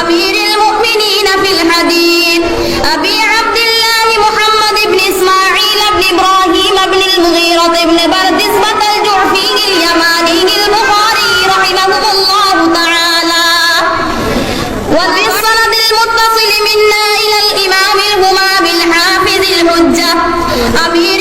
أمير المؤمنين في الحديث أبي عبد الله محمد بن إسماعيل بن إبراهيم بن المغيرة بن بردسبة الجعفي اليماني البخاري رحمه الله تعالى. وفي السند المتصل منا إلى الإمام الهما بالحافظ الحجة أمير